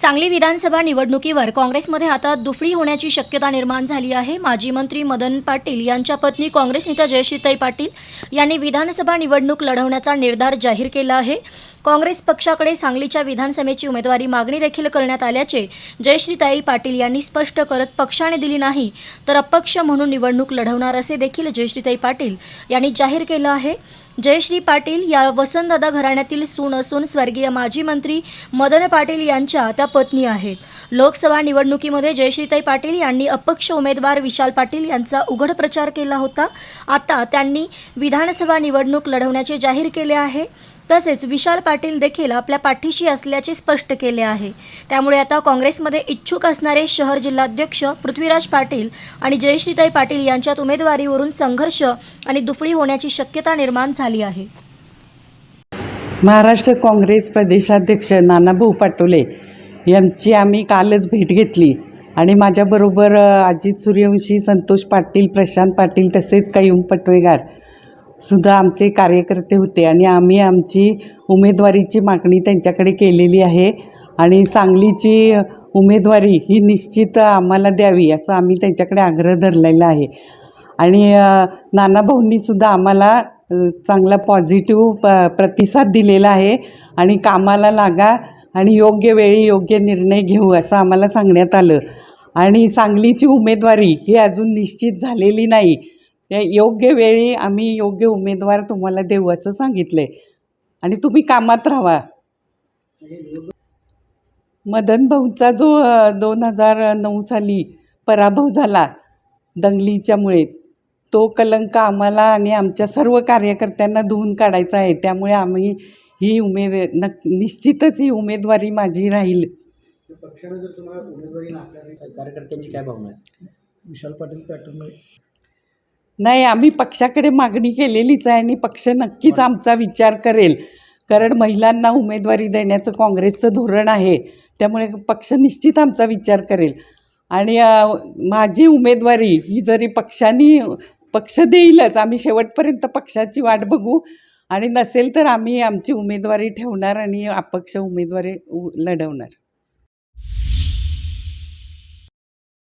सांगली विधानसभा निवडणुकीवर काँग्रेसमध्ये आता दुफळी होण्याची शक्यता निर्माण झाली आहे. माजी मंत्री मदन पाटील यांच्या पत्नी काँग्रेस नेत्या जयश्रीताई पाटील यांनी विधानसभा निवडणूक लढवण्याचा निर्धार जाहीर केला आहे. काँग्रेस पक्षाकडे सांगलीच्या विधानसभेची उमेदवारी मागणी देखील करण्यात आल्याचे जयश्रीताई पाटील यांनी स्पष्ट करत पक्षाने दिली नाही तर अपक्ष म्हणून निवडणूक लढवणार असे देखील जयश्रीताई पाटील यांनी जाहीर केलं आहे. जयश्री पाटील या वसंतदादा घराण्यातील सून असून स्वर्गीय माजी मंत्री मदन पाटील यांच्या त्या पत्नी आहेत. लोकसभा निवडणुकीमध्ये जयश्रीताई पाटील यांनी अपक्ष उमेदवार विशाल पाटील यांचा उघड प्रचार केला होता. आता त्यांनी विधानसभा निवडणूक लढवण्याचे जाहीर केले आहे. तसेच विशाल पाटील देखील आपल्या पाठीशी असल्याचे स्पष्ट केले आहे. त्यामुळे आता काँग्रेसमध्ये इच्छुक असणारे शहर जिल्हाध्यक्ष पृथ्वीराज पाटील आणि जयश्रीताई पाटील यांच्यात उमेदवारीवरून संघर्ष आणि दुफळी होण्याची शक्यता निर्माण झाली आहे. महाराष्ट्र काँग्रेस प्रदेशाध्यक्ष नानाभाऊ पाटोले यांची आम्ही कालच भेट घेतली. आणि माझ्याबरोबर अजित सूर्यवंशी संतोष पाटील प्रशांत पाटील तसेच कैयूम पटवेगार सुद्धा आमचे कार्यकर्ते होते. आणि आम्ही आमची उमेदवारीची मागणी त्यांच्याकडे केलेली आहे. आणि सांगलीची उमेदवारी ही निश्चित आम्हाला द्यावी असं आम्ही त्यांच्याकडे आग्रह धरलेला आहे. आणि नानाभाऊंनीसुद्धा आम्हाला चांगला पॉझिटिव्ह प प्रतिसाद दिलेला आहे. आणि कामाला लागा आणि योग्य वेळी योग्य निर्णय घेऊ असं आम्हाला सांगण्यात आलं. आणि सांगलीची उमेदवारी ही अजून निश्चित झालेली नाही. योग्य वेळी आम्ही योग्य उमेदवार तुम्हाला देऊ असं सांगितलं आहे आणि तुम्ही कामात राहा. मदन भाऊचा जो दोन हजार नऊ साली पराभव झाला दंगलीच्यामुळे तो कलंक आम्हाला आणि आमच्या सर्व कार्यकर्त्यांना धुवून काढायचा आहे. त्यामुळे आम्ही ही उमेद नक निश्चितच ही उमेदवारी माझी राहील. पक्षाने जर तुम्हाला उमेदवारी नाकारली कार्यकर्त्यांची काय भावना आहे विशाल पाटील पॅटर्न नाही आम्ही पक्षाकडे मागणी केलेलीच आहे आणि पक्ष नक्कीच आमचा विचार करेल. कारण महिलांना उमेदवारी देण्याचं काँग्रेसचं धोरण आहे. त्यामुळे पक्ष निश्चित आमचा विचार करेल. आणि माझी उमेदवारी ही जरी पक्षाने पक्ष देईलच आम्ही शेवटपर्यंत पक्षाची वाट बघू. आणि नसेल तर आम्ही आमची उमेदवारी ठेवणार आणि अपक्ष उमेदवारी उ- लढवणार.